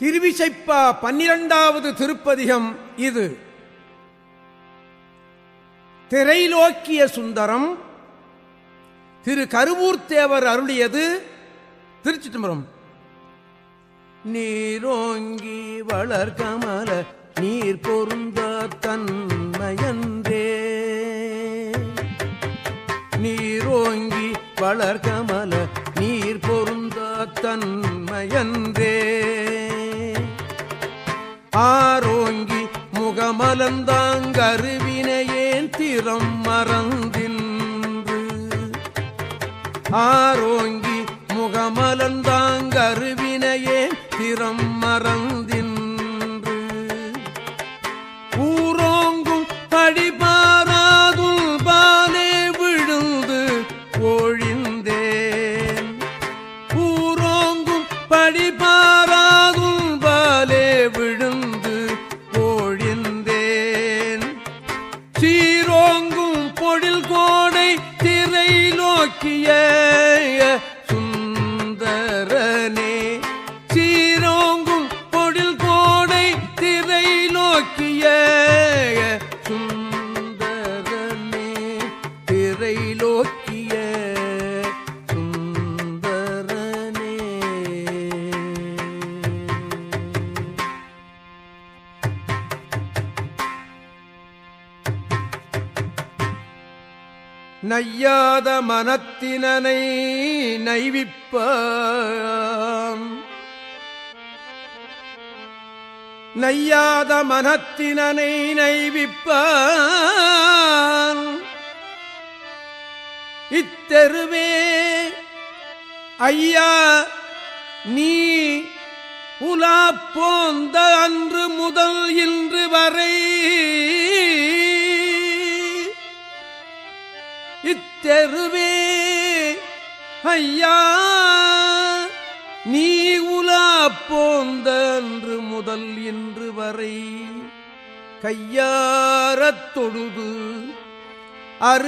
திருவிசைப்பா பன்னிரண்டாவது திருப்பதிகம் இது. திரைலோக்கிய சுந்தரம் திரு கருவூர்த்தேவர் அருளியது திருச்சி தம்பரம் நீரோங்கி வளர்கமல நீர் பொருந்த தன்மையன்றே. நீரோங்கி வளர்கமல நீர் பொருந்த தன்மையன்றே. ஆரோங்கி முகமலந்தாங்கருவினையேன் திறம் மறந்தின்று. ஆரோங்கி முகமலந்தாங்கருவினையேன் திறம் மறந்தின்று. ஊரோங்கும் படிபாராதுல் பாலே விழுந்து ஒழிந்தேன். ஊரோங்கும் படிபா கோடில் கோடை திரை நோக்கிய நையாத மனத்தினனை நைவிப்ப நையாத மனத்தினனை நைவிப்ப இத்தெருவே ஐயா நீ உலா போந்த அன்று முதல் இன்று வரை தெருவே. ஐயா நீ உலா போந்தன்று முதல் இன்று வரை கையாரத் தொழுது அரு